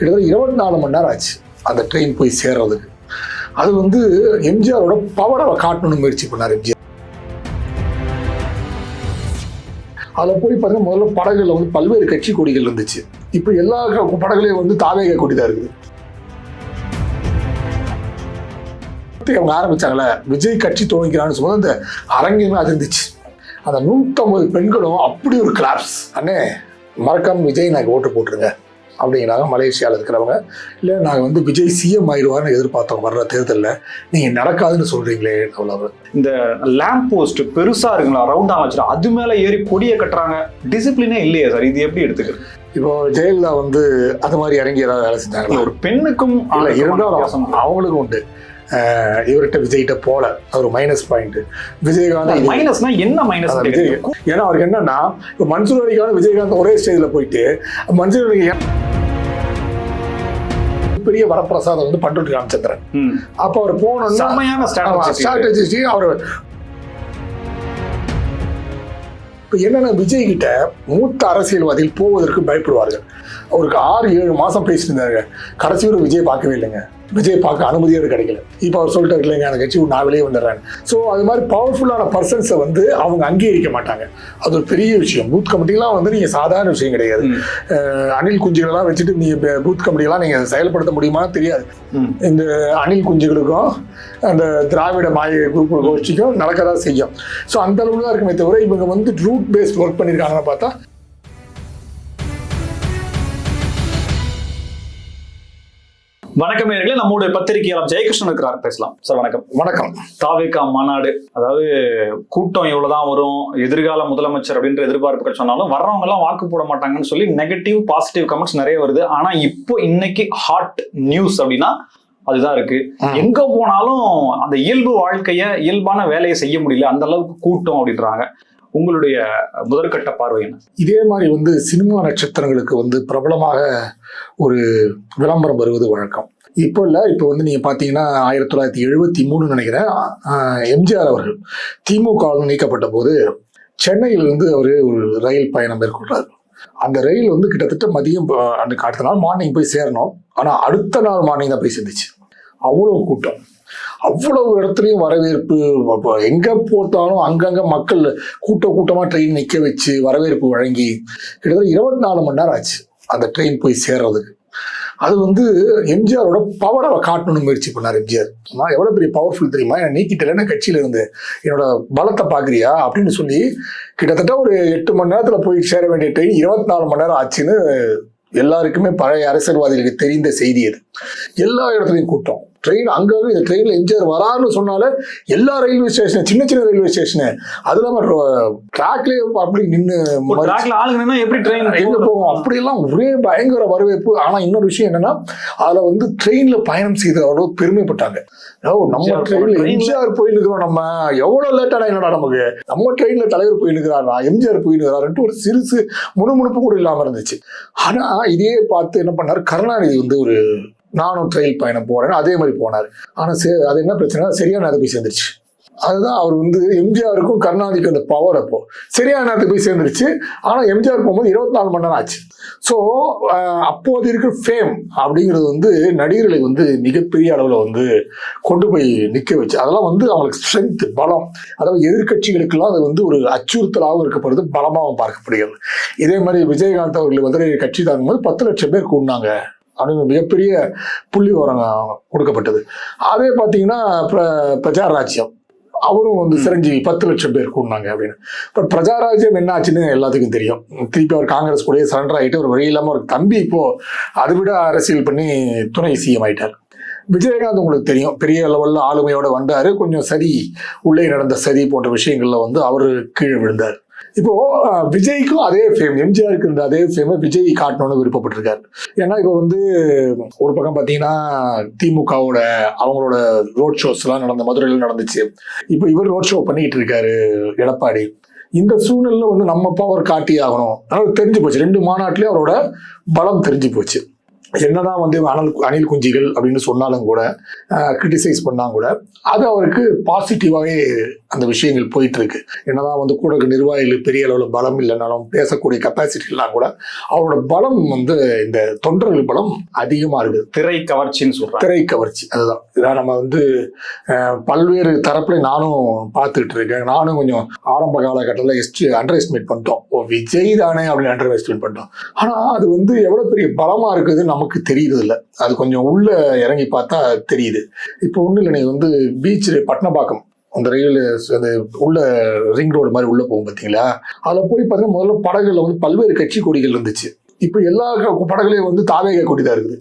கிட்டத்தட்ட இருபத்தி நாலு மணி நேரம் ஆச்சு அந்த ட்ரெயின் போய் சேர்றதுக்கு. அது வந்து எம்ஜிஆரோட பவரை காட்டணும்னு முயற்சி பண்ணார் எம்ஜிஆர். அதில் போய் பார்த்தீங்கன்னா முதல்ல படகுல வந்து பல்வேறு கட்சி கொடிகள் இருந்துச்சு. இப்போ எல்லா படகுலையும் வந்து தாவேக கொடி தான் இருக்குது. அவங்க ஆரம்பிச்சாங்களே விஜய் கட்சி துவங்கிறான்னு சொல்லும்போது அந்த அரங்கமே அதிர்ந்துச்சு. அந்த நூற்றம்பது பெண்களும் அப்படி ஒரு கிளாப்ஸ் அண்ணே மறக்காம விஜய் நாங்கள் ஓட்டு போட்டுருங்க. அப்படிங்கிறாங்க. மலேசியாவில் இருக்கிறவங்க. இல்லை நாங்கள் வந்து விஜய் சிஎம் ஆயிடுவார்னு எதிர்பார்த்தோம் வர்ற தேர்தலில் நீங்கள் நடக்காதுன்னு சொல்கிறீங்களே அவ்வளவு. இந்த லேம்ப் போஸ்ட் பெருசா இருக்குங்களா? ரவுண்டா வச்சுட்டு அது மேல ஏறி கொடியை கட்டுறாங்க. டிசிப்ளினே இல்லையே சார். இது எப்படி எடுத்துக்கிறது இப்போ ஜெயலலிதா வந்து அது மாதிரி இறங்கி ஏதாவது வேலை செஞ்சாங்களா? ஒரு பெண்ணுக்கும் இல்ல இருந்தாலும். அவங்களுக்கும் உண்டு. இவர்கிட்ட விஜய்கிட்ட போல. அது ஒரு மைனஸ் பாயிண்ட் விஜயகாந்த் மைனஸ்னா என்ன மைனஸ் விஜய் ஏன்னா அவருக்கு என்னன்னா இப்போ மன்சூர் அலிகான விஜயகாந்த் ஒரே ஸ்டேஜ்ல போயிட்டு மன்சூர் பெரிய வரப்பிரசாதம் வந்து பண்ருட்டி ராமச்சந்திரன். அப்போ அவர் போனோம்னா. ஸ்ட்ராட்டஜிஸ்ட் அவர் இப்போ என்னன்னா விஜய் கிட்ட மூத்த அரசியல்வாதிகள் போவதற்கு பயப்படுவார்கள். அவருக்கு ஆறு ஏழு மாசம் பேசிட்டு இருந்தாரு கடைசி வரை விஜய் பார்க்கவே இல்லைங்க. விஜய் பார்க்க அனுமதியோடு கிடைக்கல. இப்போ அவர் சொல்லிட்டு இல்லைங்க அந்த கட்சி நான் வெளியே வந்துடுறேன் ஸோ அது மாதிரி பவர்ஃபுல்லான பர்சன்ஸை வந்து அவங்க அங்கீகரிக்க மாட்டாங்க. அது ஒரு பெரிய விஷயம். பூத் கமிட்டிலாம் வந்து நீங்கள் சாதாரண விஷயம் கிடையாது. அணில் குஞ்சுகளெல்லாம் வச்சுட்டு நீங்கள் பூத் கமிட்டிலாம் நீங்கள் செயல்படுத்த முடியுமான்னு தெரியாது. இந்த அணில் குஞ்சுகளுக்கும் அந்த திராவிட மாய குரூப் கோஷ்டிக்கும் நடக்க தான் செய்யும். ஸோ அந்த அளவுக்கு தான் இருக்குமே தவிர இவங்க வந்து ரூட் பேஸ்ட் ஒர்க் பண்ணியிருக்காங்கன்னு பார்த்தா வணக்கம் நேயர்களே நம்முடைய பத்திரிகையாளர் ஜெயகிருஷ்ணன் இருக்கிறார் பேசலாம். சார் வணக்கம். வணக்கம். தாவேகா மாநாடு அதாவது கூட்டம் இவ்வளவுதான் வரும் எதிர்கால முதலமைச்சர் அப்படின்ற எதிர்பார்ப்புகள் சொன்னாலும் வர்றவங்க எல்லாம் வாக்கு போட மாட்டாங்கன்னு சொல்லி நெகட்டிவ் பாசிட்டிவ் கமெண்ட்ஸ் நிறைய வருது. ஆனா இப்போ இன்னைக்கு ஹாட் நியூஸ் அப்படின்னா அதுதான் இருக்கு. எங்க போனாலும் அந்த இயல்பு வாழ்க்கைய இயல்பான வேலையை செய்ய முடியல. அந்த அளவுக்கு கூட்டம் அப்படின்றாங்க. உங்களுடைய முதற்கட்ட பார்வை என்ன? இதே மாதிரி வந்து சினிமா நட்சத்திரங்களுக்கு வந்து பிரபலமாக ஒரு விளம்பரம் வருவது வழக்கம். இப்போ இல்லை இப்போ வந்து நீங்கள் பார்த்தீங்கன்னா ஆயிரத்தி தொள்ளாயிரத்தி எழுபத்தி மூணு நினைக்கிறேன். எம்ஜிஆர் அவர்கள் திமுக நீக்கப்பட்ட போது சென்னையிலிருந்து அவர் ஒரு ரயில் பயணம் மேற்கொள்றாரு. அந்த ரயில் வந்து கிட்டத்தட்ட மதியம் ஆஹ் அன்னைக்கு அடுத்த நாள் மார்னிங் போய் சேரணும். ஆனால் அடுத்த நாள் மார்னிங் தான் போய் சேர்ந்துச்சு. அவ்வளோ கூட்டம். அவ்வளவு இடத்துலையும் வரவேற்பு எங்கே எங்க போட்டாலும் அங்கங்க மக்கள் கூட்ட கூட்டமா ட்ரெயின் நிக்க வச்சு வரவேற்பு வழங்கி கிட்டத்தட்ட இருபத்தி நாலு மணி நேரம் ஆச்சு அந்த ட்ரெயின் போய் சேர்றதுக்கு. அது வந்து எம்ஜிஆரோட பவரை காட்டணும்னு முயற்சி பண்ணார் எம்ஜிஆர். நான் எவ்வளவு பெரிய பவர்ஃபுல் தெரியுமா? என்ன நீக்கிட்டேன் கட்சியில இருந்து? என்னோட பலத்தை பாக்குறியா? அப்படின்னு சொல்லி கிட்டத்தட்ட ஒரு எட்டு மணி நேரத்துல போய் சேர வேண்டிய ட்ரெயின் இருபத்தி நாலு மணி நேரம் ஆச்சுன்னு எல்லாருக்குமே பழைய அரசியல்வாதிகளுக்கு தெரிந்த செய்தி அது. எல்லா இடத்துலையும் கூட்டம். ட்ரெயின் அங்கங்க இந்த ட்ரெயினில் எம்ஜிஆர் வரான்னு சொன்னாலே எல்லா ரயில்வே ஸ்டேஷன் சின்ன சின்ன ரயில்வே ஸ்டேஷனு அது இல்லாமல் ட்ராக்லேயே அப்படி நின்று எப்படி ட்ரெயின் எங்க போவோம். அப்படியெல்லாம் ஒரே பயங்கர வரவேற்பு. ஆனா இன்னொரு விஷயம் என்னன்னா அதுல வந்து ட்ரெயின்ல பயணம் செய்த அவ்வளவு பெருமைப்பட்டாங்க. நம்ம ட்ரெயின்ல எம்ஜிஆர் போய் நிற்கிறோம் நம்ம. எவ்வளவு லேட்டாடா என்னடா நமக்கு? நம்ம ட்ரெயின்ல தலைவர் போய் நிற்கிறாரா எம்ஜிஆர் போய் நிற்கிறாருன்ட்டு ஒரு சிறுசு முணுமுணுப்பு கூட இல்லாம இருந்துச்சு. ஆனா இதே பார்த்து என்ன பண்ணாரு? கருணாநிதி வந்து ஒரு நானும் ட்ரெயில் பயணம் போறேன்னு அதே மாதிரி போனார். ஆனால் சே- அது என்ன பிரச்சனை சரியான நேரத்துக்கு போய் சேர்ந்துருச்சு. அதுதான் அவர் வந்து எம்ஜிஆருக்கும் கருணாநிதிக்கும் அந்த பவர் அப்போ. சரியான நேரத்துக்கு போய் சேர்ந்துருச்சு. ஆனால் எம்ஜிஆர் போகும்போது இருபத்தி நாலு மணி நேரம் ஆச்சு. ஸோ அப்போது இருக்கிற ஃபேம் அப்படிங்கிறது வந்து நடிகர்களை வந்து மிகப்பெரிய அளவில் வந்து கொண்டு போய் நிற்க வச்சு அதெல்லாம் வந்து அவங்களுக்கு ஸ்ட்ரென்த் பலம் அதாவது எதிர்கட்சிகளுக்கெல்லாம் அது வந்து ஒரு அச்சுறுத்தலாகவும் இருக்கப்படுது பலமாகவும் பார்க்கப்படுகிறது. இதே மாதிரி விஜயகாந்த் அவர்கள் வந்து கட்சி தாங்கும்போது பத்து லட்சம் பேர் கூடினாங்க. அப்படின்னு மிகப்பெரிய புள்ளி விவரம் கொடுக்கப்பட்டது. அதே பார்த்தீங்கன்னா பிர- பிரஜாராஜ்யம். அவரும் வந்து சிரஞ்சீவி பத்து லட்சம் பேர் கூடினாங்க அப்படின்னு. பட் பிரஜாராஜ்யம் என்ன ஆச்சுன்னு எல்லாத்துக்கும் தெரியும். திருப்பி அவர் காங்கிரஸ் கூடயே சரண்டர் ஆகிட்டு ஒரு வழி இல்லாமல் ஒரு தம்பி இப்போ அதை விட அரசியல் பண்ணி துணை சிஎம் ஆயிட்டார். விஜயகாந்த் உங்களுக்கு தெரியும். பெரிய லெவலில் ஆளுமையோட வந்தார். கொஞ்சம் சரி உள்ளே நடந்த சரி போன்ற விஷயங்கள்ல வந்து அவர் கீழே விழுந்தார். இப்போ விஜய்க்கும் அதே ஃபேம் எம்ஜிஆருக்கு இருந்த அதே ஃபேமை விஜய் காட்டணும்னு விருப்பப்பட்டிருக்காரு. ஏன்னா இப்போ வந்து ஒரு பக்கம் பார்த்தீங்கன்னா திமுகவோட அவங்களோட ரோட் ஷோஸ் எல்லாம் நடந்த மதுரையில் நடந்துச்சு. இப்போ இவர் ரோட் ஷோ பண்ணிக்கிட்டு இருக்காரு எடப்பாடி. இந்த சூழ்நிலையில வந்து நம்ம பவர் காட்டி ஆகணும். அதனால தெரிஞ்சு போச்சு. ரெண்டு மாநாட்டிலையும் அவரோட பலம் தெரிஞ்சு போச்சு. என்னதான் வந்து அனல் அணில் குஞ்சிகள் அப்படின்னு சொன்னாலும் கூட கிரிட்டிசைஸ் பண்ணா கூட அது அவருக்கு பாசிட்டிவாகவே அந்த விஷயங்கள் போயிட்டு இருக்கு என்னதான் வந்து கூட நிர்வாகிகள் பெரிய அளவில் பலம் இல்லைனாலும் பேசக்கூடிய கெப்பாசிட்டி எல்லாம் கூட அவரோட பலம் வந்து இந்த தொண்டர்கள் பலம் அதிகமாக இருக்குது. திரை கவர்ச்சின்னு சொல்றாங்க. திரை கவர்ச்சி அதுதான். இதான் நம்ம வந்து பல்வேறு தரப்புல நானும் பார்த்துட்டு இருக்கேன். நானும் கொஞ்சம் ஆரம்ப காலகட்டத்தில் எஸ்டி அண்டர் எஸ்டிமேட் பண்ணிட்டோம். ஓ விஜய் தானே அப்படின்னு அண்டர் எஸ்டிமேட் பண்ணிட்டோம். ஆனால் அது வந்து எவ்வளோ பெரிய பலமாக இருக்குதுன்னு நமக்கு தெரியுது இல்லை அது கொஞ்சம் உள்ள இறங்கி பார்த்தா தெரியுது. இப்போ ஒன்றும் இல்லை நீங்கள் வந்து பீச் பட்னபாக்கம். அந்த ரயில் அந்த உள்ள ரிங் ரோடு மாதிரி உள்ள போகும் பார்த்தீங்களா? அதில் போய் பார்த்தீங்கன்னா முதல்ல படகுல வந்து பல்வேறு கட்சி கொடிகள் இருந்துச்சு. இப்போ எல்லா படகுலையும் வந்து தாவேக கொடி தான் இருக்குது.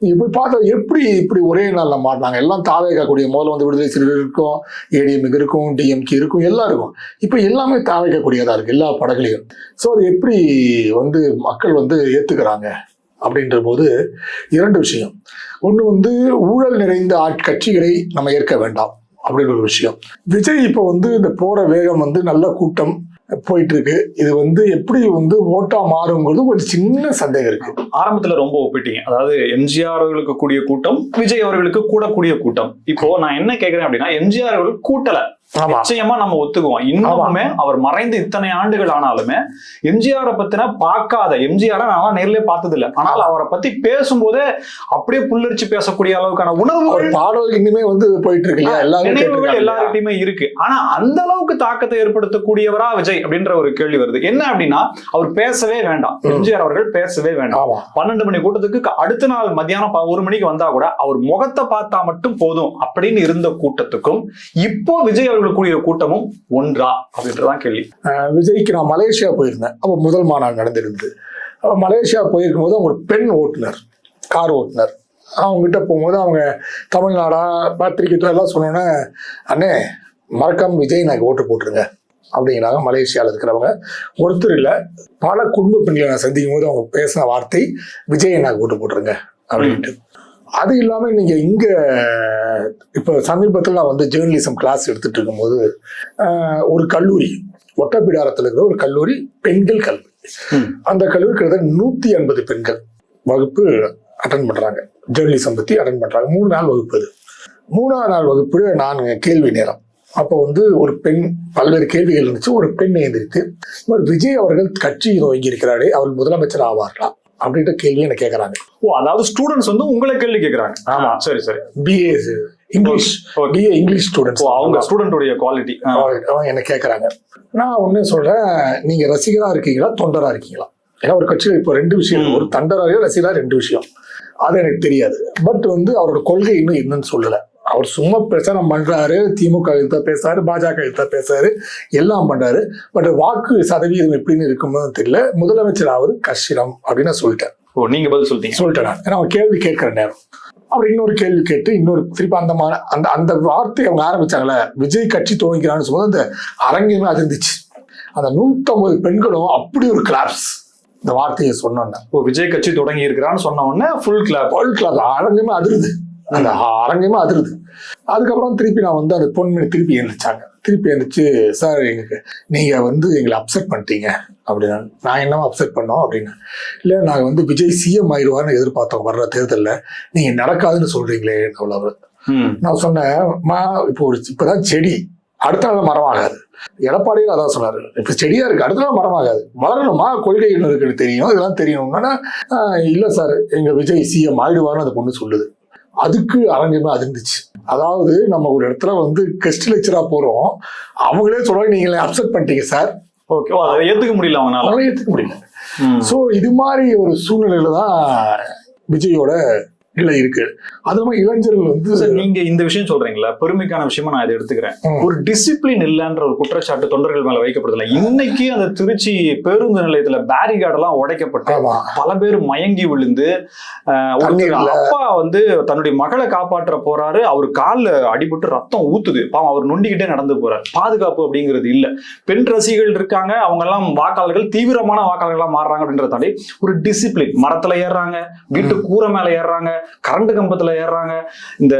நீங்கள் போய் பார்த்தா எப்படி இப்படி ஒரே நாளில் மாட்டினாங்க எல்லாம் தாவேகா கூடிய முதல்ல வந்து விடுதலை சிறுவர் இருக்கும் ஏடிஎம்க்கு இருக்கும் டிஎம்கே இருக்கும் எல்லாம் இருக்கும். இப்போ எல்லாமே தாவேக கொடியாக தான் இருக்குது எல்லா படகுலையும். ஸோ அது எப்படி வந்து மக்கள் வந்து ஏற்றுக்கிறாங்க அப்படின்ற போது இரண்டு விஷயம். ஒன்று வந்து ஊழல் நிறைந்த ஆட்கட்சிகளை நம்ம ஏற்க வேண்டாம். அப்படின்ற ஒரு விஷயம். விஜய் இப்போ வந்து இந்த போற வேகம் வந்து நல்ல கூட்டம் போயிட்டு இருக்கு இது வந்து எப்படி வந்து ஓட்டா மாறுங்கிறது ஒரு சின்ன சந்தேகம் இருக்கு. ஆரம்பத்துல ரொம்ப ஒப்பிட்டீங்க. அதாவது எம்ஜிஆர் அவர்களுக்கு கூடிய கூட்டம் விஜய் அவர்களுக்கு கூடக்கூடிய கூட்டம். இப்போ நான் என்ன கேட்கிறேன் அப்படின்னா எம்ஜிஆர் அவர்கள் கூட்டல. நிச்சயமா நம்ம ஒத்துக்குவோம். இன்னுமே அவர் மறைந்து இத்தனை ஆண்டுகள் ஆனாலுமே எம்ஜிஆரை பத்தின பார்க்காத எம்ஜிஆரை நான் நேர்லயே பார்த்தது இல்ல ஆனால் அவரை பத்தி பேசும்போதே அப்படியே புல்லரிச்சு பேசக்கூடிய அளவுக்கான ஒரு உணர்வுகள் பாடல் இன்னுமே வந்து போயிட்டு இருக்கு நினைவுகள். எல்லார்கிட்டயுமே இருக்கு. ஆனா அந்த அளவுக்கு தாக்கத்தை ஏற்படுத்தக்கூடியவரா விஜய் அப்படின்ற ஒரு கேள்வி வருது. என்ன அப்படின்னா அவர் பேசவே வேண்டாம். எம்ஜிஆர் அவர்கள் பேசவே வேண்டாம். பன்னெண்டு மணி கூட்டத்துக்கு அடுத்த நாள் மத்தியானம் ப- ஒரு மணிக்கு வந்தா கூட அவர் முகத்தை பார்த்தா மட்டும் போதும் அப்படின்னு இருந்த கூட்டத்துக்கும் இப்போ விஜய் தலைவர்கள் கூடிய கூட்டமும் ஒன்றா அப்படின்றதான் கேள்வி. விஜய்க்கு நான் மலேசியா போயிருந்தேன். அப்போ முதல் மாநாடு நடந்திருந்தது. அப்போ மலேசியா போயிருக்கும் போது அவங்க ஒரு பெண் ஓட்டுநர் கார் ஓட்டுநர். அவங்ககிட்ட போகும்போது அவங்க தமிழ்நாடா பத்திரிக்கை எல்லாம் சொன்னோன்னே அண்ணே மறக்காம விஜய் நாங்கள் ஓட்டு போட்டுருங்க. அப்படிங்கிறாங்க மலேசியாவில் இருக்கிறவங்க. ஒருத்தர் இல்லை பல குடும்ப பெண்களை நான் சந்திக்கும் போது அவங்க பேசின வார்த்தை விஜய் நாங்கள் ஓட்டு போட்டுருங்க. அப்படின்ட்டு. அது இல்லாமல் நீங்கள் இங்கே இப்போ சமீபத்தில் நான் வந்து ஜேர்னலிசம் கிளாஸ் எடுத்துட்டு இருக்கும்போது ஒரு கல்லூரி ஒட்டப்பிடாரத்தில் இருக்கிற ஒரு கல்லூரி பெண்கள் கல்வி. அந்த கல்லூரி கிட்டத்தட்ட நூற்றி எண்பது பெண்கள் வகுப்பு அட்டன் பண்ணுறாங்க ஜேர்னலிசம் பற்றி அட்டன் பண்ணுறாங்க மூணு நாள் வகுப்பு அது. மூணாவது நாள் வகுப்பு நான் கேள்வி நேரம். அப்போ வந்து ஒரு பெண் பல்வேறு கேள்விகள் இருந்துச்சு. ஒரு பெண் எழுந்திரித்து இவர் விஜய் அவர்கள் கட்சி துவங்கி இருக்கிறாரே அவர் முதலமைச்சர் ஆவார்களா? அப்படின்ற கேள்வி என்ன கேட்குறாங்க ஓ அதாவது ஸ்டூடெண்ட்ஸ் வந்து உங்களை கேள்வி கேக்குறாங்க. ஆமா. சரி சரி. BA English. BA English students அவங்க ஸ்டூடெண்டோடைய குவாலிட்டி என்ன கேட்குறாங்க நான் ஒண்ணு சொல்றேன் நீங்க ரசிகரா இருக்கீங்களா தொண்டரா இருக்கீங்களா? ஏன்னா ஒரு கட்சியில் இப்போ ரெண்டு விஷயம். ஒரு தண்டராக ரசிகரா ரெண்டு விஷயம். அது எனக்கு தெரியாது. பட் வந்து அவரோட கொள்கை இன்னும் என்னன்னு சொல்லல. அவர் சும்மா பிரச்சாரம் பண்றாரு திமுக தான் பேசுறாரு பாஜக தான் பேசுறாரு எல்லாம் பண்றாரு. பட் வாக்கு சதவீதம் எப்படின்னு இருக்குமோ தெரியல. முதலமைச்சர் ஆவது கஷ்டம் அப்படின்னு நான் சொல்லிட்டேன். ஓ நீங்க பதில் சொல்லிட்டீங்க. சொல்லிட்டேன் நான். ஏன்னா அவன் கேள்வி கேட்கிற நேரம். அவர் இன்னொரு கேள்வி கேட்டு இன்னொரு திருப்பி அந்த அந்த அந்த வார்த்தை அவங்க ஆரம்பிச்சாங்களே விஜய் கட்சி துவங்கிறான்னு சொல்லும்போது அந்த அரங்கமே அதிர்ந்துச்சு. அந்த நூற்றம்பது பெண்களும் அப்படி ஒரு கிளாப்ஸ் இந்த வார்த்தையை சொன்னோன்னே. ஓ விஜய் கட்சி தொடங்கி இருக்கிறான்னு சொன்ன உடனே ஃபுல் கிளாப் வேர்ல்ட் கிளாஸ் அரங்கமே அதிருது. அந்த அரங்கமே அதிருது. அதுக்கப்புறம் திருப்பி நான் வந்து அந்த பொன்மணி திருப்பி எழுந்திரிச்சாங்க. திருப்பி எழுந்திரிச்சு சார் எங்களுக்கு நீங்க வந்து எங்களை அப்செட் பண்ணிட்டீங்க. அப்படின்னா நான் என்னவா அப்செட் பண்ணோம்? அப்படின்னு. இல்லை நாங்கள் வந்து விஜய் சிஎம் ஆயிடுவார்னு எதிர்பார்த்தோம். வர்ற தேர்தலில். நீங்க நடக்காதுன்னு சொல்றீங்களே அவ்வளவு ம். நான் சொன்னேன் மா இப்போ ஒரு இப்பதான் செடி. அடுத்த நாள் மரமாகாது எடப்பாடியில் அதான் சொன்னாரு. இப்போ செடியா இருக்கு. அடுத்த நாள் மரமாகாது வளரணுமா? கொள்கை என்ன இருக்குன்னு தெரியும். இதெல்லாம் தெரியணும்னா இல்ல சார் எங்க விஜய் சிஎம் ஆயிடுவார்னு அந்த பொண்ணு சொல்லுது. அதுக்கு அரங்கமே அதிர்ந்துச்சு. அதாவது நம்ம ஒரு இடத்துல வந்து கெஸ்ட் லெக்சரா போறோம். அவங்களே சொல்றாங்க நீங்களே அப்செட் பண்ணிட்டீங்க சார் ஓகே ஏத்துக்க முடியல அவங்களால. அவங்களே ஏற்றுக்க முடியல. ஸோ இது மாதிரி ஒரு சூழ்நிலையில தான் விஜயோட நிலை இருக்கு. அது இளைஞர்கள் வந்து சார் நீங்க இந்த விஷயம் சொல்றீங்களா? பெருமைக்கான விஷயமா நான் இதை எடுத்துக்கிறேன். ஒரு டிசிப்ளின் இல்லைன்ற ஒரு குற்றச்சாட்டு தொண்டர்கள் மேல வைக்கப்படுதுல இன்னைக்கு அந்த திருச்சி பேருந்து நிலையத்துல பேரிகார்டு எல்லாம் உடைக்கப்பட்டு பல பேர் மயங்கி விழுந்து. அப்பா வந்து தன்னுடைய மகளை காப்பாற்ற போறாரு. அவர் கால்ல அடிபட்டு ரத்தம் ஊத்துது. பாவம் அவர் நொண்டிக்கிட்டே நடந்து போறாரு. பாதுகாப்பு அப்படிங்கிறது இல்ல. பெண் ரசிகர்கள் இருக்காங்க. அவங்க எல்லாம் வாக்காளர்கள் தீவிரமான வாக்காளர்களா மாறுறாங்க அப்படின்றத தாண்டி ஒரு டிசிப்ளின் மரத்துல ஏறுறாங்க. வீட்டு கூரை மேல ஏறுறாங்க. கரண்ட் கம்பத்துல ஏறுறாங்க. இந்த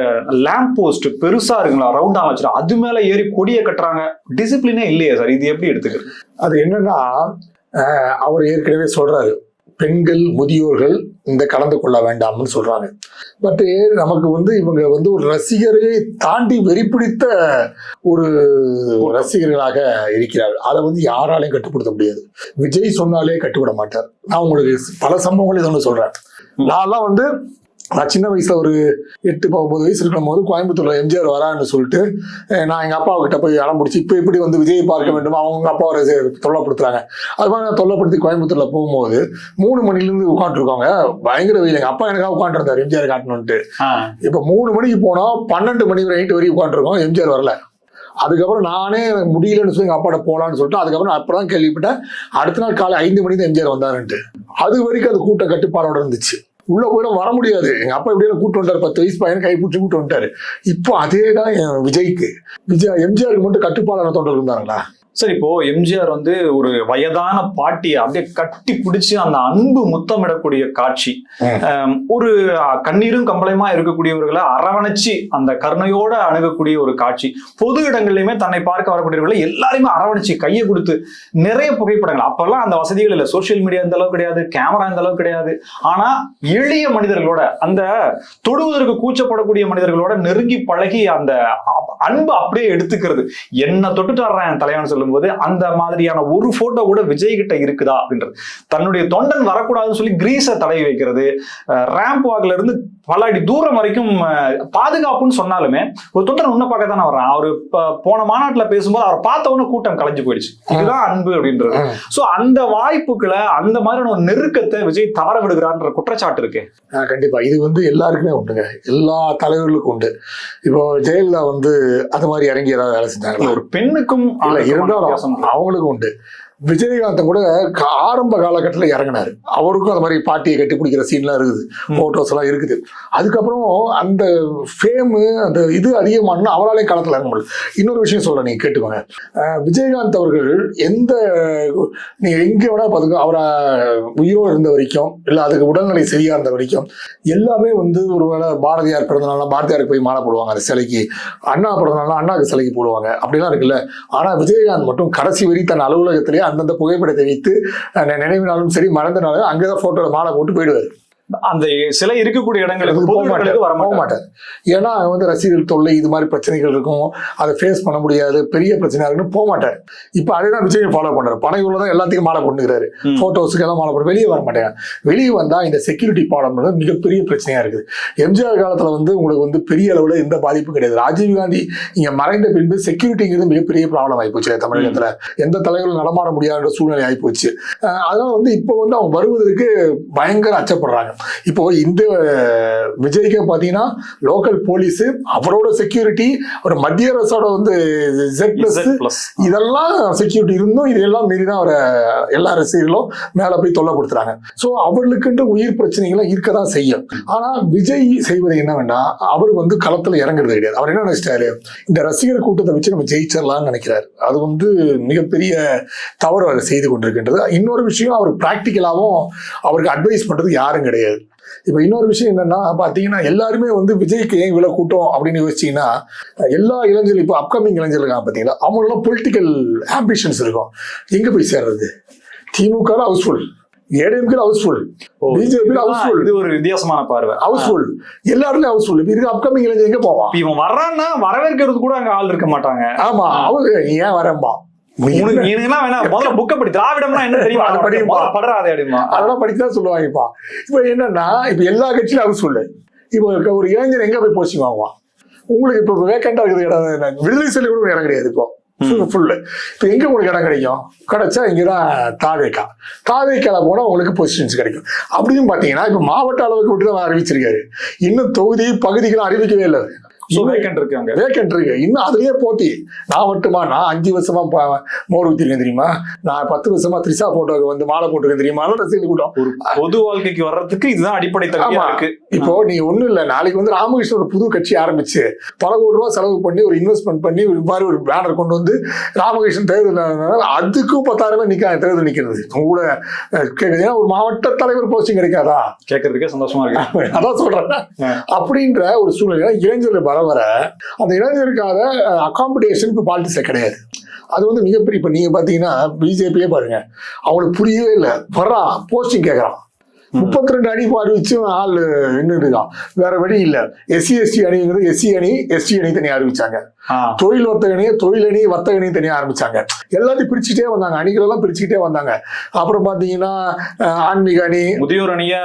லேம்ப் போஸ்ட் பெருசா இருக்குங்களா? ரவுண்டா வச்சுட்டு அது மேல ஏறி கொடியை கட்டுறாங்க. டிசிப்ளினே இல்லையே சார் இது எப்படி எடுத்துக்கிறது? அது என்னன்னா அவர் ஏற்கனவே சொல்றாரு. பெண்கள் முதியோர்கள் இந்த கலந்து கொள்ள வேண்டாம்னு சொல்றாங்க. பட் நமக்கு வந்து இவங்க வந்து ஒரு ரசிகரை தாண்டி வெறிப்பிடித்த ஒரு ரசிகர்களாக இருக்கிறார்கள். அதை வந்து யாராலையும் கட்டுப்படுத்த முடியாது. விஜய் சொன்னாலே கட்டுப்பட மாட்டார். நான் உங்களுக்கு பல சம்பவங்கள் இதை ஒன்று சொல்றேன். நான்லாம் வந்து நான் சின்ன வயசுல ஒரு எட்டு ஒன்பது வயசு இருக்கும் போது கோயம்புத்தூர்ல எம்ஜிஆர் வரான்னு சொல்லிட்டு நான் எங்க அப்பா கிட்ட போய் அடம் பிடிச்சி இப்போ எப்படி வந்து விஜய் பார்க்க வேண்டும்? அவங்க அப்பா ஒரு தொல்லப்படுத்துறாங்க அது மாதிரி நான் தொல்லப்படுத்தி கோயம்புத்தூர்ல போகும்போது மூணு மணிலேருந்து உட்காந்துருக்காங்க பயங்கர வெயில். எங்க அப்பா எனக்காக உட்காந்துருந்தாரு எம்ஜிஆர் காட்டணும்ட்டு இப்போ மூணு மணிக்கு போனோம் பன்னெண்டு மணி நைட்டு வரைக்கும் உட்காந்துருக்கோம் எம்ஜிஆர் வரல. அதுக்கப்புறம் நானே எனக்கு முடியலன்னு சொல்லி எங்கள் அப்பாட்ட போகலான்னு சொல்லிட்டு அதுக்கப்புறம் நான் அப்பதான் கேள்விப்பட்டேன் அடுத்த நாள் காலை ஐந்து மணிக்கு தான் எம்ஜிஆர் வந்தாருன்ட்டு. அது வரைக்கும் அது கூட்ட கட்டுப்பாடோட இருந்துச்சு. உள்ள போயிடும் வர முடியாது. எங்க அப்பா எப்படியும் கூட்டு வந்தாரு பத்து வயசு பையன் கை பிடிச்சி கூட்டு வந்துட்டாரு. இப்போ அதே தான் என் விஜய்க்கு. விஜய் எம்ஜிஆருக்கு மட்டும் கட்டுப்பாடான தொண்டர் இருந்தாங்களா? சரி இப்போ எம்ஜிஆர் வந்து ஒரு வயதான பாட்டியை அப்படியே கட்டி பிடிச்சு அந்த அன்பு முத்தமிடக்கூடிய காட்சி. ஒரு கண்ணீரும் கம்பளையுமா இருக்கக்கூடியவர்களை அரவணைச்சு அந்த கருணையோட அணுகக்கூடிய ஒரு காட்சி. பொது இடங்கள்லயுமே தன்னை பார்க்க வரக்கூடியவர்களை எல்லாரையுமே அரவணைச்சு கையை கொடுத்து நிறைய புகைப்படங்கள். அப்பெல்லாம் அந்த வசதிகள் இல்லை. சோஷியல் மீடியா இந்த அளவுக்கு கிடையாது கேமரா இந்த அளவுக்கு கிடையாது. ஆனா எளிய மனிதர்களோட அந்த தொடுவதற்கு கூச்சப்படக்கூடிய மனிதர்களோட நெருங்கி பழகி அந்த அன்பை அப்படியே எடுத்துக்கிறது. என்ன தொட்டுட்டு வர்றேன் தலைவன் சொல்லும்போது அந்த மாதிரியான ஒரு போட்டோ கூட விஜய் கிட்ட இருக்குதா அப்படின்றது. தன்னுடைய தொண்டன் வரக்கூடாதுன்னு சொல்லி கிரீஸை தடவி வைக்கிறது. ரேம்ப் வாக்ல இருந்து பல அடி தூரம் வரைக்கும் பாதுகாப்புன்னு சொன்னாலுமே ஒரு தொண்டன் உன்ன பார்க்க தானே வர்றான். அவர் போன மாநாட்டுல பேசும்போது அவர் பார்த்த உடனே கூட்டம் கலைஞ்சு போயிடுச்சு. இதுதான் அன்பு அப்படின்றது. சோ அந்த வாய்ப்புகளை அந்த மாதிரியான ஒரு நெருக்கத்தை விஜய் தவற விடுகிறான்ற குற்றச்சாட்டு இருக்கு. கண்டிப்பா. இது வந்து எல்லாருக்குமே உண்டுங்க எல்லா தலைவர்களுக்கும் உண்டு. இப்போ ஜெயலலிதா வந்து அது மாதிரி இறங்கி ஏதாவது வேலை செஞ்சாங்களா? ஒரு பெண்ணுக்கும் இல்ல இருந்தாலும் வித்தியாசம் இருக்கு. உண்டு விஜயகாந்த் கூட ஆரம்ப காலகட்டத்தில் இறங்கினாரு. அவருக்கும் அந்த மாதிரி பாட்டியை கட்டி பிடிக்கிற சீன்லாம் இருக்குது. ம். போட்டோஸ் எல்லாம் இருக்குது. அதுக்கப்புறம் அந்த ஃபேமு அந்த இது அதிகமானா அவராலே காலத்தில் இறங்க முடியல. இன்னொரு விஷயம் சொல்றேன் நீங்க கேட்டுக்கோங்க. விஜயகாந்த் அவர்கள் எந்த நீங்க எங்க வேணா பாத்துக்கோ அவரை உயிரோடு இருந்த வரைக்கும் இல்ல அதுக்கு உடல்நிலை சரியா இருந்த வரைக்கும் எல்லாமே வந்து ஒருவேளை பாரதியார் பிறந்தநாள்னா பாரதியாருக்கு போய் மாலை போடுவாங்க. அந்த சிலைக்கு அண்ணா பிறந்தநாள்னா அண்ணாக்கு சிலைக்கு போடுவாங்க. அப்படிலாம் இருக்குல்ல. ஆனா விஜயகாந்த் மட்டும் கடைசி வரி தன் அலுவலகத்திலேயே அந்தந்த புகைப்படத்தை வைத்து நினைவினாலும் சரி மறந்தனாலும் அங்கதான் போட்டோல மாலை போட்டு போயிடுவாரு. அந்த சிலை இருக்கக்கூடிய இடங்களுக்கு போக இடங்களுக்கு வர போக மாட்டார் ஏன்னா வந்து ரசிகர்கள் தொல்லை இது மாதிரி பிரச்சனைகள் இருக்கும். அதை ஃபேஸ் பண்ண முடியாது பெரிய பிரச்சனையா இருக்குன்னு போக மாட்டார். இப்போ அதே தான் விஜய் ஃபாலோ பண்றாரு. பனைக்குள்ள தான் எல்லாத்துக்கும் மாலை போட்டுக்கிறாரு. ம். போட்டோஸுக்கு எல்லாம் மாலை போட்டு வெளியே வர மாட்டாங்க வெளியே வந்தா இந்த செக்யூரிட்டி ப்ராப்ளம் வந்து மிகப்பெரிய பிரச்சனையா இருக்குது. எம்ஜிஆர் காலத்துல வந்து உங்களுக்கு வந்து பெரிய அளவுல எந்த பாதிப்பும் கிடையாது. ராஜீவ் காந்தி இங்க மறைந்த பின்பு செக்யூரிட்டிங்கிறது மிகப்பெரிய ப்ராப்ளம் ஆயிப்போச்சு தமிழகத்துல. எந்த தலைவர்களும் நடமாட முடியாத சூழ்நிலை ஆயிப்போச்சு அஹ் அதனால வந்து இப்போ வந்து அவங்க வருவதற்கு பயங்கர அச்சப்படுறாங்க. இப்போ இந்த விஜய்க்கே பார்த்தீங்கன்னா லோக்கல் போலீஸ் அவரோட செக்யூரிட்டி ஒரு மத்திய அரசோட வந்து ஜெட் பிளஸ். இதெல்லாம் செக்யூரிட்டி இருந்தும் இதெல்லாம் மீறி தான் அவரை எல்லா ரசிகர்களும் மேலே போய் தொல்லைப்படுத்துறாங்க ஸோ அவர்களுக்குன்ற உயிர் பிரச்சனைகள்லாம் இருக்க தான் செய்யும். ஆனால் விஜய் செய்வது என்ன வேண்டாம் அவர் வந்து களத்தில் இறங்குறது கிடையாது. அவர் என்ன நினைச்சிட்டாரு? இந்த ரசிகர் கூட்டத்தை வச்சு நம்ம ஜெயிச்சிடலாம்னு நினைக்கிறார். அது வந்து மிகப்பெரிய தவறு அவர் செய்து கொண்டிருக்கின்றது. இன்னொரு விஷயம் அவர் ப்ராக்டிக்கலாகவும் அவருக்கு அட்வைஸ் பண்ணுறது யாரும் கிடையாது. இப்போ இன்னொரு விஷயம் என்னன்னா பார்த்தீங்கன்னா எல்லாருமே வந்து விஜய்க்கு ஏன் இவ்வளோ கூட்டம் அப்படின்னு யோசிச்சீங்கன்னா எல்லா இளைஞர்கள் இப்போ அப்கமிங் இளைஞர்கள் இருக்காங்க பார்த்தீங்களா அவங்களெல்லாம் பொலிட்டிக்கல் ஆம்பிஷன்ஸ் இருக்கும். எங்கே போய் சேர்றது? DMK housefull ADMK housefull BJP housefull இது ஒரு வித்தியாசமான பார்வை. ஹவுஸ்ஃபுல் எல்லாருமே ஹவுஸ்ஃபுல் இப்போ இருக்க அப்கமிங் இளைஞர் எங்கே போவான்? இவன் வர்றான்னா வரவேற்கிறது கூட அங்க ஆள் இருக்க மாட்டாங்க. ஆமா அவரு ஏன் வரேன்பா நீங்களாம் வேணா முதல்ல புக்க படி. திராவிடம்னா என்ன தெரியுமா? அது படிப்பா. முதல்ல படுறாதே அப்படிமா? அதெல்லாம் படிச்சு தான் சொல்லுவாங்கப்பா. இப்போ என்னன்னா இப்போ எல்லா கட்சியிலும் ஹவுஸ்ஃபுல் இப்போ இருக்க ஒரு இளைஞர் எங்க போய் போஸ்டிங் வாங்குவான் உங்களுக்கு இப்போ வேக்கண்டா இருக்குது இடம்? விடுதலை சொல்லி கூட இடம் கிடையாது இப்போ. ஃபுல்லு இப்போ எங்க உங்களுக்கு இடம் கிடைக்கும்? கிடைச்சா இங்கே தான் தாவேக்கா தாவேக்கால போனால் உங்களுக்கு பொசிஷன்ஸ் கிடைக்கும். அப்படியும் பார்த்தீங்கன்னா இப்போ மாவட்ட அளவுக்கு விட்டு தான் அறிவிச்சிருக்காரு. இன்னும் தொகுதி பகுதிகளும் அறிவிக்கவே இல்லை. சோ வேக்கண்ட் இருக்கு அங்க வேக்கன்ட் இருக்கு. இன்னும் அதுலயே போட்டி. நான் மட்டுமா? நான் அஞ்சு வருஷமா மோர் ஊத்திருக்கேன் தெரியுமா? நான் பத்து வருஷமா த்ரிஷா போட்டோக்கு வந்து மாலை போட்டிருக்கேன் தெரியுமா? அதெல்லாம் ரசிகர் கூட்டம். ஒரு பொது வாழ்க்கைக்கு வர்றதுக்கு இதுதான் அடிப்படை தகுதியா. இருக்கு. இப்போ நீ ஒண்ணும் இல்ல. நாளைக்கு வந்து ராமகிருஷ்ணன் ஒரு புது கட்சி ஆரம்பிச்சு பல கோடி ரூபாய் செலவு பண்ணி ஒரு இன்வெஸ்ட்மெண்ட் பண்ணி ஒரு மாதிரி ஒரு பேனர் கொண்டு வந்து ராமகிருஷ்ணன் தேர்தல் அதுக்கும் பத்தாயிரம் நிக்க தேர்தல் நிக்கிறது. கூட ஏன்னா ஒரு மாவட்ட தலைவர் போஸ்டிங் கிடைக்காதா? கேட்கறதுக்கே சந்தோஷமா இருக்கு. அதான் சொல்றேன். அப்படின்ற ஒரு சூழ்நிலை இளைஞர்கள் வர வர அந்த இளைஞருக்காக அகாமடேஷன் இப்போ பாலிட்டிக்ஸே கிடையாது. அது வந்து மிகப்பெரிய இப்போ நீங்கள் பார்த்தீங்கன்னா பிஜேபியே பாருங்கள் அவங்களுக்கு புரியவே இல்லை. வர்றான் போஸ்டிங் கேட்குறான் முப்பத்தி ரெண்டு அணி அறிவிச்சு ஆள் நின்று இருக்கான் வேற வழி இல்ல. எஸ்சி எஸ்டி அணிங்கிறது எஸ்சி அணி எஸ்டி அணி தனியா அறிவிச்சாங்க. ஆ, தொழில் வர்த்தக அணியை தொழில் அணி வர்த்தக அணி தனியா ஆரம்பிச்சாங்க. எல்லாத்தையும் பிரிச்சுட்டே வந்தாங்க. அணிகள் எல்லாம் பிரிச்சுக்கிட்டே வந்தாங்க. அப்புறம் பாத்தீங்கன்னா ஆன்மீக அணி முதியோர் அணிய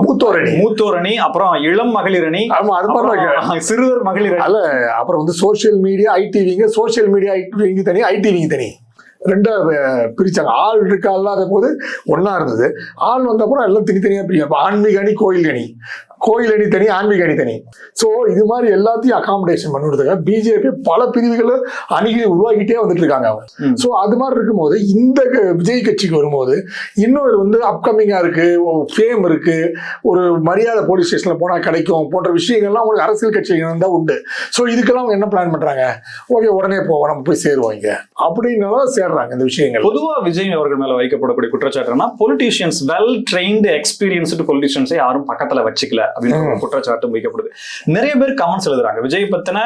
மூத்தோர் அணி. மூத்தோர் அணி அப்புறம் இளம் மகளிர் அணி ஆமா அது மாதிரி சிறுவர் மகளிர் அல்ல அப்புறம் வந்து சோஷியல் மீடியா ஐடிவிங்க சோஷியல் மீடியா ஐடிவிங்க தனி ஐடிவிங்க தனி. ரெண்டா அஹ், பிரிச்சாங்க. ஆள் இருக்கா இல்லாத போது ஒன்றா இருந்தது. ஆள் வந்தப்புறம் எல்லாம் தனித்தனியா பிரியும் அப்ப ஆன்மீக அணி கோயில் அணி. கோயில் அணி தனி ஆன்மீக அணி தனி. ஸோ இது மாதிரி எல்லாத்தையும் அகாமடேஷன் பண்ணுறதுக்காக பிஜேபி பல பிரிவுகளை அணிகளை உருவாக்கிட்டே வந்துட்டு இருக்காங்க அவங்க. ஸோ அது மாதிரி இருக்கும்போது இந்த விஜய் கட்சிக்கு வரும்போது இன்னொரு வந்து அப்கமிங்கா இருக்கு ஃபேம் இருக்கு ஒரு மரியாதை போலீஸ் ஸ்டேஷன்ல போனா கிடைக்கும் போன்ற விஷயங்கள்லாம் உங்களுக்கு அரசியல் கட்சிகள் தான் உண்டு. ஸோ இதுக்கெல்லாம் அவங்க என்ன பிளான் பண்றாங்க? ஓகே உடனே போவோம் நம்ம போய் சேருவோம் இங்க. அப்படின்னு சேர்றாங்க இந்த விஷயங்கள். பொதுவா விஜய் அவர்கள் மேல வைக்கப்படக்கூடிய குற்றச்சாட்டுனா பொலிட்டீஷியன்ஸ் வெல் ட்ரெயின்டு எக்ஸ்பீரியன்ஸ்டு பொலிட்டீஷியன்ஸை யாரும் பக்கத்துல வச்சுக்கல. அப்படின்னு ஒரு குற்றச்சாட்டும் வைக்கப்படுது. நிறைய பேர் கமெண்ட்ஸ் எழுதுறாங்க. விஜய் பத்தின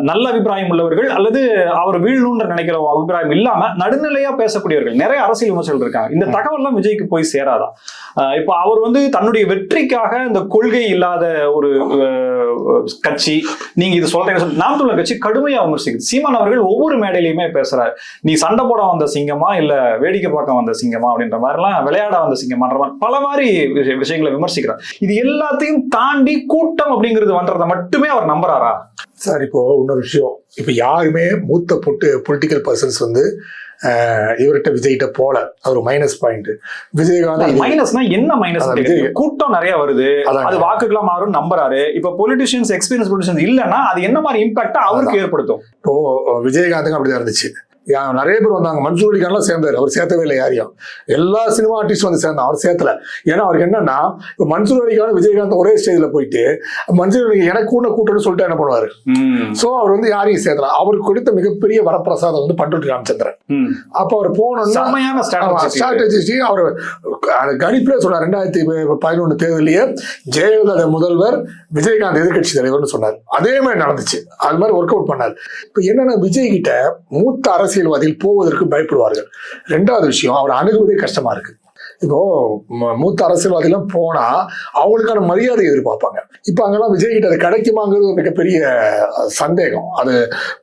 நல்ல அபிப்பிராயம் உள்ளவர்கள் அல்லது அவர் வீழணுன்ற நினைக்கிற அபிப்பிராயம் இல்லாம நடுநிலையா பேசக்கூடியவர்கள். நிறைய அரசியல் விமர்சகர்கள் இருக்காங்க. இந்த தகவல்லாம் விஜய்க்கு போய் சேராதா? இப்போ அவர் வந்து தன்னுடைய வெற்றிக்காக இந்த கொள்கை இல்லாத ஒரு கட்சி நீங்க இது சொல்றீங்க நாம் தமிழர் கட்சி கடுமையா விமர்சிக்குது. சீமான் அவர்கள் ஒவ்வொரு மேடையிலையுமே பேசுறாரு. நீ சண்டை போட வந்த சிங்கமா இல்ல வேடிக்கை பார்க்க வந்த சிங்கமா அப்படின்ற மாதிரிலாம் விளையாட வந்த சிங்கமான்ற மாதிரி பல மாதிரி விஷய- விஷயங்களை விமர்சிக்கிறார். இது எல்லாத்தையும் தாண்டி கூட்டம் அப்படிங்கிறது வந்ததை மட்டுமே அவர் நம்புறாரா? சார் இப்போ இன்னொரு விஷயம். இப்போ யாருமே மூத்த பொட்டு பொலிட்டிக்கல் பர்சன்ஸ் வந்து இவர்கிட்ட விஜய்கிட்ட போல. அது ஒரு மைனஸ் பாயிண்ட் விஜயகாந்த் மைனஸ்னா என்ன மைனஸ். கூட்டம் நிறைய வருது. அது வாக்குகளா மாறும் நம்புறாரு. இப்ப பொலிட்டிஷியன்ஸ் எக்ஸ்பீரியன்ஸ் பொலிட்டிஷியன்ஸ் இல்லைன்னா அது என்ன மாதிரி இம்பாக்ட் அவருக்கு ஏற்படுத்தும்? இப்போ விஜயகாந்துக்கும் அப்படிதான் இருந்துச்சு. நிறைய பேர் வந்தாங்க. மன்சூர் அலிகான்லாம் சேர்ந்தாரு. அவர் சேர்த்தவே இல்லை யாரையும். எல்லா சினிமா ஆர்டிஸ்ட் வந்து சேர்ந்தான் அவர் சேர்த்தல. ஏன்னா அவருக்கு என்னன்னா இப்போ மன்சூர் அலிகான் விஜயகாந்த் ஒரே ஸ்டேஜ்ல போயிட்டு மன்சூர் அலி எனக்கு கூட கூட்டம்னு சொல்லிட்டு என்ன பண்ணுவாரு? சோ அவர் வந்து யாரையும் சேர்த்தல. அவருக்கு கொடுத்த மிகப்பதிய வரப்பிரசாதம் வந்து பண்ருட்டி ராமச்சந்திரன். அப்ப அவர் போனோம்னா அவர் கணிப்பிலே சொன்னார் ரெண்டாயிரத்தி பதினொன்று தேர்தலையே ஜெயலலிதா முதல்வர் விஜயகாந்த் எதிர்க்கட்சி தலைவர்னு சொன்னார். அதே மாதிரி நடந்துச்சு. அது மாதிரி ஒர்க் அவுட் பண்ணார். இப்போ என்னன்னா விஜய் கிட்ட மூத்த அரசியல்வாதிகள் போவதற்கு பயப்படுவார்கள். ரெண்டாவது விஷயம் அவர் அணுகுவதே கஷ்டமா இருக்கு. இப்போ மூத்த அரசியல்வாதிகள் போனா அவங்களுக்கான மரியாதை எதிர்பார்ப்பாங்க. இப்போ அங்கெல்லாம் விஜய் கிட்ட அது கிடைக்குமாங்கிறது ஒரு மிகப்பெரிய சந்தேகம். அது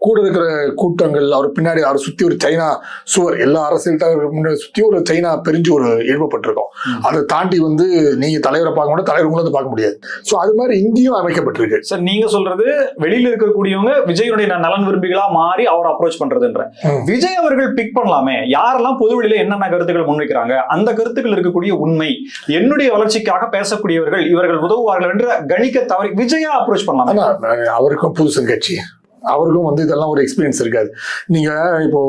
கூட இருக்கிற கூட்டங்கள் அவர் பின்னாடி அவர் சுத்தி ஒரு சைனா சுவர் எல்லா அரசியல் தலைவர்கள் முன்னாடி சுத்தி ஒரு சைனா பிரிஞ்சு ஒரு எழுப்பப்பட்டிருக்கும். அதை தாண்டி வந்து நீங்க தலைவரை பார்க்க முடியாது தலைவர் உங்களை பார்க்க முடியாது. ஸோ அது மாதிரி இங்கேயும் அமைக்கப்பட்டிருக்கு. சார் நீங்க சொல்றது வெளியில இருக்கக்கூடியவங்க விஜயனுடைய நலன் விரும்பிகளா மாறி அவர் அப்ரோச் பண்றதுன்ற. விஜய் அவர்கள் பிக் பண்ணலாமே. யாரெல்லாம் பொது வெளியில என்னென்ன கருத்துக்கள் முன்வைக்கிறாங்க அந்த கருத்துக்கள் இருக்கக்கூடிய உண்மை. என்னுடைய வளர்ச்சிக்காக பேசக்கூடியவர்கள் இவர்கள் உதவுவார்கள் என்று கணிக்க தவறி விஜயா அப்ரோச் பண்ணலாம். அவருக்கும் புதுசு கட்சி. அவருக்கும் வந்து இதெல்லாம் ஒரு எக்ஸ்பீரியன்ஸ் இருக்காது. நீங்க இப்போ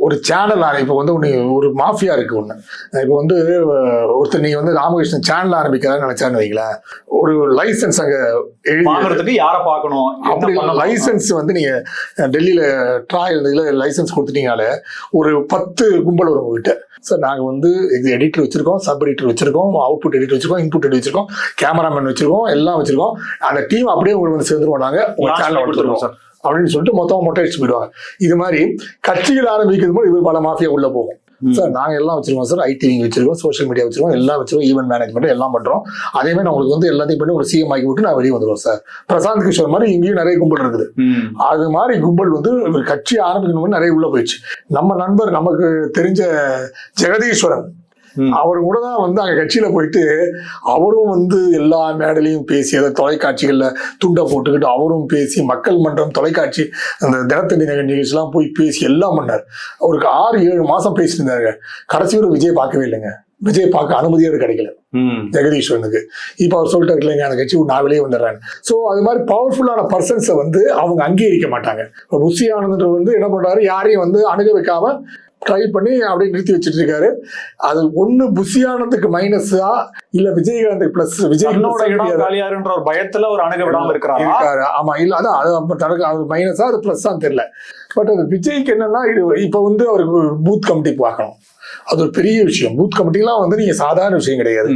ஒரு சேனல் இப்போ வந்து ஒண்ணு ஒரு மாஃபியா இருக்கு ஒண்ணு. இப்போ வந்து ஒருத்தர் நீங்க வந்து ராமகிருஷ்ணன் சேனல் ஆரம்பிக்கிறான்னு நினைச்சான்னு வைங்களேன். ஒரு லைசன்ஸ் அங்க எழுதி வாங்குறதுக்கு யாரை பார்க்கணும்? அப்படி? லைசன்ஸ் வந்து நீங்க அஹ், டெல்லியில ட்ராய் இதுல லைசன்ஸ் கொடுத்துட்டீங்கனாலே ஒரு பத்து கும்பல் வரும் உங்ககிட்ட. சார் நாங்க வந்து இது எடிட்டர் வச்சிருக்கோம் சப் எடிட்டர் வச்சிருக்கோம் அவுட்புட் எடிட்டர் வச்சிருக்கோம் இன்புட் எடிட்டர் வச்சிருக்கோம் கேமராமேன் வச்சிருக்கோம் எல்லாம் வச்சிருக்கோம். அந்த டீம் அப்படியே உங்களுக்கு வந்து சேர்ந்துருவோம் நாங்க. உங்க Launch சேனல் பண்ணி கொடுத்துருவோம். கொடுத்துருவோம் சார் அப்படின்னு சொல்லிட்டு மொத்தமா மொட்டை அடிச்சு போயிடுவாங்க இது மாதிரி கட்சிகள் ஆரம்பிக்கிறது போது இது பல மாஃபியா உள்ள போகும். சார் நாங்க எல்லாம் வச்சிருக்கோம் சார் ஐடி வச்சிருக்கோம் சோஷியல் மீடியா வச்சிருக்கோம் எல்லாம் வச்சிருக்கோம் ஈவென்ட் மேனேஜ்மெண்ட் எல்லாம் பண்றோம் அதே மாதிரி உங்களுக்கு வந்து எல்லாத்தையும் பண்ணி ஒரு சிஎம் ஆக்கி விட்டு நான் வெளியே வந்துடுவோம் சார் பிரசாந்த் கிஷோர் மாதிரி இங்கேயும் நிறைய கும்பல் இருக்குது. அது மாதிரி கும்பல் வந்து கட்சி ஆரம்பிக்கணும்னு நிறைய உள்ள போயிடுச்சு நம்ம நண்பர் நமக்கு தெரிஞ்ச ஜெகதீஸ்வரன். அவர் கூட தான் வந்து அங்க கட்சியில போயிட்டு அவரும் வந்து எல்லா மேடையிலையும் பேசி அதை தொலைக்காட்சிகள்ல துண்டை போட்டுக்கிட்டு அவரும் பேசி மக்கள் மன்றம் தொலைக்காட்சி அந்த தினத்தந்தி நிகழ்ச்சியெல்லாம் போய் பேசி எல்லாம் பண்ணார். அவருக்கு ஆறு ஏழு மாசம் பேசியிருந்தாருங்க கடைசி வரை விஜய் பார்க்கவே இல்லைங்க. விஜய் பார்க்க அனுமதியே கிடைக்கல. ம். ஜெகதீஸ்வரனுக்கு. இப்போ அவர் சொல்லிட்டு இல்லைங்க அந்த கட்சி நான் வெளியே வந்துடுறேன் ஸோ அது மாதிரி பவர்ஃபுல்லான பர்சன்ஸை வந்து அவங்க அங்கீகரிக்க மாட்டாங்க. இப்போ புஷி வந்து என்ன பண்றாரு? யாரையும் வந்து அணுக வைக்காம ட்ரை பண்ணி அப்படியே நிறுத்தி வச்சிட்டு இருக்காரு அது ஒண்ணு புஷி ஆனந்துக்கு மைனஸா இல்ல விஜயகாந்த் பிளஸ் விஜய் தன்னோட இடம் காலியாருன்ற ஒரு பயத்துல ஒரு அணுக விடாம இருக்கிறாரா? இருக்காரு. ஆமா இல்ல அதான் அது தனக்கு அது மைனஸா அது பிளஸ் தான் தெரியல. பட் அது விஜய்க்கு என்னன்னா இது இப்ப வந்து அவருக்கு பூத் கமிட்டி பார்க்கணும். அது ஒரு பெரிய விஷயம். பூத் கமிட்டிலாம் வந்து நீங்க சாதாரண விஷயம் கிடையாது.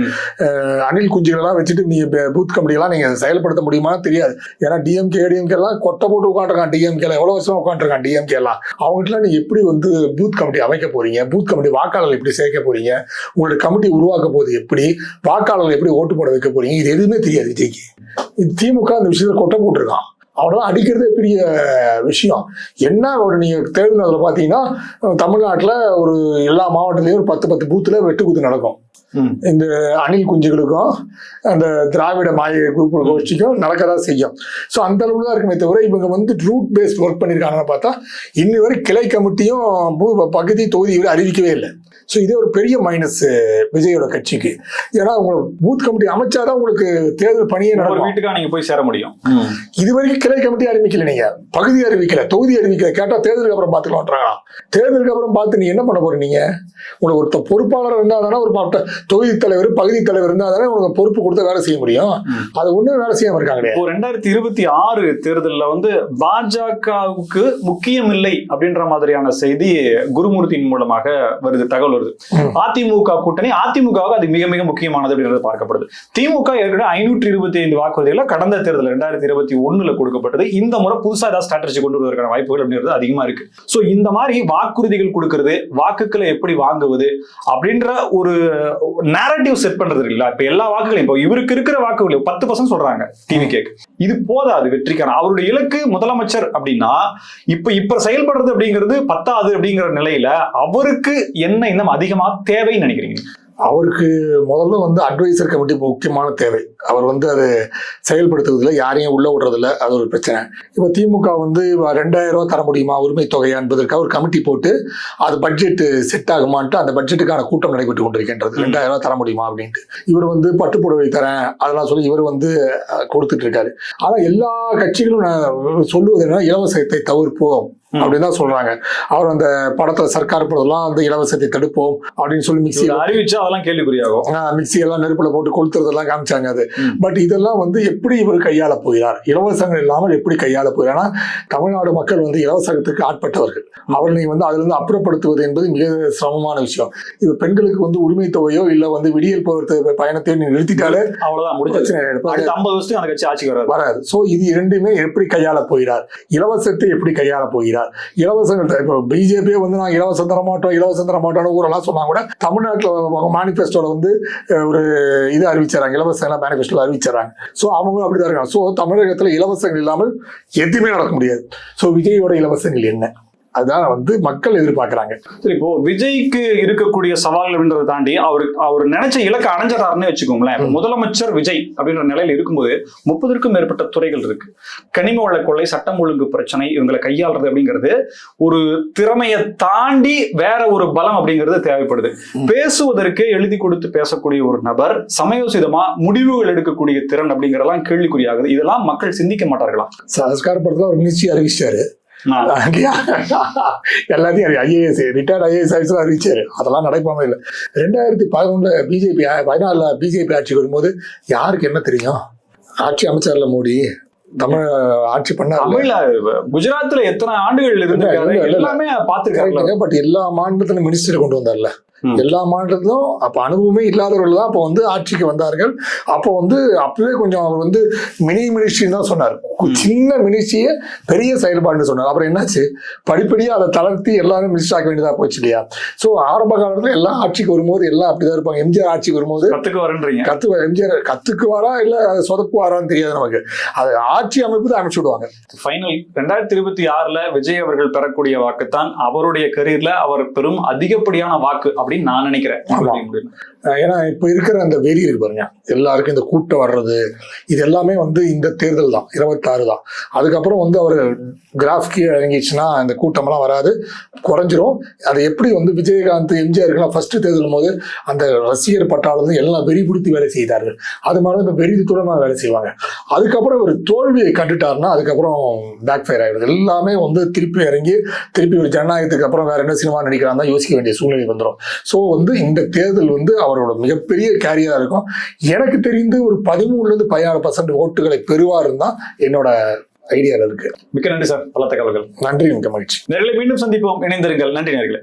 அணில் குஞ்சுகளெல்லாம் வச்சுட்டு நீங்க பே- பூத் கமிட்டிலாம் நீங்க செயல்படுத்த முடியுமான்னு தெரியாது. ஏன்னா டிஎம்கே ஏடிஎம்கே எல்லாம் கொட்டை போட்டு உட்காந்துருக்கான் டிஎம்கே எவ்வளவு வருஷமா உட்காந்துருக்கான் டிஎம்கே எல்லாம். அவங்ககிட்ட நீங்க எப்படி வந்து பூத் கமிட்டி அமைக்க போறீங்க? பூத் கமிட்டி வாக்காளர்கள் எப்படி சேர்க்க போறீங்க? உங்களோட கமிட்டி உருவாக்க போகுது எப்படி? வாக்காளர்கள் எப்படி ஓட்டு போட வைக்க போறீங்க? இது எதுவுமே தெரியாது விஜய்க்கு. திமுக அந்த விஷயத்துல கொட்டை போட்டிருக்கான். அவரெல்லாம் அடிக்கிறதே பெரிய விஷயம். என்ன ஒரு நீங்க தேர்தல் அதில் பார்த்தீங்கன்னா தமிழ்நாட்டில் ஒரு எல்லா மாவட்டத்திலையும் ஒரு பத்து பத்து பூத்துல வெட்டுக்குத்து நடக்கும். இந்த அணில் குஞ்சுகளுக்கும் அந்த திராவிட மாய குரூப் கோஷ்டிக்கும் நடக்கதான் செய்யும். ஸோ அந்த அளவுல தான் இருக்குமே தவிர இவங்க வந்து ரூட் பேஸ்ட் ஒர்க் பண்ணியிருக்காங்கன்னு பார்த்தா இன்னி வரை கிளை கமிட்டியும் பகுதி தொகுதி அறிவிக்கவே இல்லை. ஸோ இதே ஒரு பெரிய மைனஸ் விஜயோட கட்சிக்கு. ஏன்னா உங்களுக்கு பூத் கமிட்டி அமைச்சாதான் உங்களுக்கு தேர்தல் பணியே நடக்கும். வீட்டுக்கா நீங்க போய் சேர முடியும். இது வரைக்கும் கிளை கமிட்டி அறிவிக்கல நீங்க. பகுதி அறிவிக்கல தொகுதி அறிவிக்கல. கேட்டா தேர்தலுக்கு அப்புறம் பார்த்துக்கலாம்ன்றாங்க தேர்தலுக்கு அப்புறம் பார்த்து நீ என்ன பண்ண போற நீங்க? உங்களுக்கு ஒருத்த பொறுப்பாளர் இருந்தா தானே ஒரு தொகுதி தலைவர் பகுதி தலைவர் இருந்தா தானே உங்களுக்கு பொறுப்பு கொடுத்து வேலை செய்ய முடியும். அது ஒண்ணும் வேலை செய்யாம இருக்காங்களே. இப்போ ரெண்டாயிரத்தி இருபத்தி ஆறு தேர்தல்ல வந்து பாஜகவுக்கு முக்கியம் இல்லை அப்படின்ற மாதிரியான செய்தி குருமூர்த்தியின் மூலமாக வருது தகவல் வருது. அதிமுக கூட்டணி அதிமுகவுக்கு அது மிக மிக முக்கியமானது அப்படின்றது பார்க்கப்படுது. திமுக ஏற்கனவே ஐநூற்றி இருபத்தி ஐந்து வாக்குறுதிகளை கடந்த தேர்தல் ரெண்டாயிரத்தி இருபத்தி ஒண்ணுல கொடுக்கப்பட்டது. இந்த முறை புதுசா ஏதாவது ஸ்ட்ராட்டஜி கொண்டு வருவதற்கான வாய்ப்புகள் அப்படிங்கிறது அதிகமா இருக்கு. சோ இந்த மாதிரி வாக்குறுதிகள் கொடுக்கறது வாக்குகளை எப்படி வாங்குவது அப்படின்ற ஒரு நேரட்டிவ் செட் பண்றது இல்ல. இப்ப எல்லா வாக்குகளையும் இப்போ இவருக்கு இருக்கிற வாக்குகள் பத்து பர்சன்ட் சொல்றாங்க டிவி கேக்கு இது போதாது வெற்றிக்கான. அவருடைய இலக்கு முதலமைச்சர் அப்படின்னா இப்ப இப்ப செயல்படுறது அப்படிங்கிறது பத்தாது அப்படிங்கிற நிலையில அவருக்கு என்ன இன்னும் அதிகமா தேவைன்னு நினைக்கிறீங்க? அவருக்கு முதல்ல வந்து அட்வைசர் கமிட்டி முக்கியமான தேவை. அவர் வந்து அதை செயல்படுத்துறதுல யாரையும் உள்ள விடுறதில்ல. அது ஒரு பிரச்சனை. இப்போ திமுக வந்து ரெண்டாயிரம் ரூபாய் தர முடியுமா? உரிமை தொகையா என்பதற்காக ஒரு கமிட்டி போட்டு அது பட்ஜெட் செட் ஆகுமான்ட்டு அந்த பட்ஜெட்டுக்கான கூட்டம் நடைபெற்று கொண்டிருக்கின்றது. ரெண்டாயிரம் ரூபாய் தர முடியுமா அப்படின்ட்டு. இவர் வந்து பட்டுப்புடவை தரேன் அதெல்லாம் சொல்லி இவர் வந்து கொடுத்துட்டு இருக்காரு. ஆனா எல்லா கட்சிகளும் நான் சொல்லுவது என்ன இலவசத்தை தவிர்ப்போம். அப்படின்னு தான் சொல்றாங்க. அவர் அந்த படத்துல சர்க்கார் படம்லாம் அந்த இலவசத்தை தடுப்போம் அப்படின்னு சொல்லி மிக்சி அறிவிச்சா அதெல்லாம் கேள்விக்குறியாகும். மிக்ஸி எல்லாம் நெருப்புல போட்டு கொளுத்துறதெல்லாம் காமிச்சாங்க அது. பட் இதெல்லாம் வந்து எப்படி இவர் கையாள போகிறார்? இலவசங்கள் இல்லாமல் எப்படி கையாள போகிறார்? தமிழ்நாடு மக்கள் வந்து இலவசத்துக்கு ஆட்பட்டவர்கள். அவர்களை வந்து அதுல இருந்து அப்புறப்படுத்துவது என்பது மிக சிரமமான விஷயம். இது பெண்களுக்கு வந்து உரிமை தொகையோ இல்ல வந்து விடியல் போகிறது பயணத்தையோ நீ நிறுத்திட்டாலே அவ்வளவுதான். அடுத்த ஐம்பது வருஷத்துக்கு அந்த கட்சி ஆட்சிக்கு வராது. வராது. சோ இது இரண்டுமே எப்படி கையாள போகிறார்? இலவசத்தை எப்படி கையாள போகிறார்? இலவசங்கள் இப்போ பிஜேபியே வந்து நான் இலவசம் தர மாட்டோம் இலவசம் தர மாட்டோம்னு ஊரெல்லாம் சொன்னா கூட தமிழ்நாட்டில் மேனிஃபெஸ்டோவில் வந்து ஒரு இது அறிவிச்சாங்க. இலவசம் மேனிஃபெஸ்டோவில் மேனிஃபெஸ்டோல அறிவிச்சாங்க. ஸோ அவங்களும் அப்படிதான் இருக்காங்க. ஸோ தமிழகத்தில் இலவசங்கள் இல்லாமல் எதுவுமே நடக்க முடியாது. ஸோ விஜயோட இலவசங்கள் என்ன? அதுதான் வந்து மக்கள் எதிர்பார்க்கறாங்க. சரி இப்போ விஜய்க்கு இருக்கக்கூடிய சவால் அப்படின்றத தாண்டி அவர் அவர் நினைச்ச இலக்கை அடைஞ்சிடறாருன்னு வச்சுக்கோங்களேன். முதலமைச்சர் விஜய் அப்படின்ற நிலையில இருக்கும்போது முப்பதற்கும் மேற்பட்ட துறைகள் இருக்கு. கனிம வள கொள்ளை சட்டம் ஒழுங்கு பிரச்சனை இவங்களை கையாளுறது அப்படிங்கிறது ஒரு திறமையை தாண்டி வேற ஒரு பலம் அப்படிங்கிறது தேவைப்படுது. பேசுவதற்கு எழுதி கொடுத்து பேசக்கூடிய ஒரு நபர் சமயோசிதமா முடிவுகள் எடுக்கக்கூடிய திறன் அப்படிங்கறதெல்லாம் கேள்விக்குறியாகுது. இதெல்லாம் மக்கள் சிந்திக்க மாட்டார்களா? சஸ்கார் படத்துல ஒரு மினிஸ்ட்ரி அறிவிச்சாரு இல்லையா? எல்லாத்தையும் ஐஏஎஸ் ரிட்டையர்ட் ஐஏஎஸ் ஆஃபீஸர் அறிவிச்சாரு அதெல்லாம் நடக்காம இல்லை. ரெண்டாயிரத்தி பதினொன்றுல பிஜேபி பதினாலுல பிஜேபி ஆட்சிக்கு வரும்போது யாருக்கு என்ன தெரியும்? ஆட்சி அமைச்சர்ல மோடி. தமிழ் ஆட்சி தமிழ்ல குஜராத்ல எத்தனை ஆண்டுகள் இல்ல. எல்லாமே பாத்துருக்காரு கரெக்டுங்க பட் எல்லா மாநிலத்திலும் மினிஸ்டர் கொண்டு வந்தார்ல. எல்லா மாநிலத்திலும் அப்ப அனுபவமே இல்லாதவர்கள் தான் அப்போ வந்து ஆட்சிக்கு வந்தார்கள். அப்போ வந்து அப்பவே கொஞ்சம் அவர் வந்து மினி மினிஸ்ட்ரின்னு தான் சொன்னார். சின்ன மினிஸ்ட்ரியை பெரிய செயல்பாடுன்னு சொன்னார். அப்புறம் என்னாச்சு? படிப்படியா அதை தளர்த்தி எல்லாரும் மினிஸ்டர் ஆக்க வேண்டியதா போச்சு இல்லையா? சோ ஆரம்ப காலத்துல எல்லாம் ஆட்சிக்கு வரும்போது எல்லாம் அப்படிதான் இருப்பாங்க. எம்ஜிஆர் ஆட்சிக்கு வரும்போது கத்துக்கு வரேன்றீங்க. கத்து எம்ஜிஆர் கத்துக்குவாரா? இல்ல சொதப்புவாரான்னு தெரியாது நமக்கு. அது ஆட்சி அமைப்பு தான் அமைச்சு விடுவாங்க. ஃபைனல் ரெண்டாயிரத்தி இருபத்தி ஆறுல விஜய் அவர்கள் பெறக்கூடிய வாக்குத்தான் அவருடைய கரியர்ல அவர் பெரும் அதிகப்படியான வாக்கு அப்படின்னு நான் நினைக்கிறேன். ஏன்னா இப்ப இருக்கிற அந்த வெறி இருக்கு பாருங்க. எல்லாருக்கும் இந்த கூட்டம் வர்றது இது எல்லாமே வந்து இந்த தேர்தல் தான் இருபத்தாறு தான். அதுக்கப்புறம் வந்து அவர் கிராஃப் கீழே இறங்கிடுச்சுன்னா இந்த கூட்டமெல்லாம் வராது குறைஞ்சிரும். அதை எப்படி வந்து விஜயகாந்த் எம்ஜிஆருக்கெல்லாம் ஃபர்ஸ்ட் தேர்தலும் போது அந்த ரசிகர் பட்டாளம் எல்லாம் வெறி பிடித்து வேலை செய்தார்கள். அது மாதிரி இந்த வெறி துறமாக வேலை செய்வாங்க. அதுக்கப்புறம் ஒரு தோல்வியை கண்டுட்டாருன்னா அதுக்கப்புறம் பேக் ஃபயர் ஆயிடுது. எல்லாமே வந்து திருப்பி இறங்கி திருப்பி ஒரு ஜனநாயகத்துக்கு அப்புறம் வேற என்ன சினிமா நடிக்கிறான் தான் யோசிக்க வேண்டிய சூழ்நிலை வந்துடும் ஸோ வந்து இந்த தேர்தல் வந்து அவரோட மிகப்பெரிய கேரியரா இருக்கும். எனக்கு தெரிந்து ஒரு பதிமூணுலேருந்து பதினாறு பர்சன்ட் ஓட்டுகளை பெறுவாருன்னு தான் என்னோட ஐடியால இருக்கு. மிக்க நன்றி சார். பல தகவல்கள் நன்றி மிக்க மகிழ்ச்சி. நேர்களை மீண்டும் சந்திப்போம். இணைந்திருங்கள். நன்றி நேர்களே.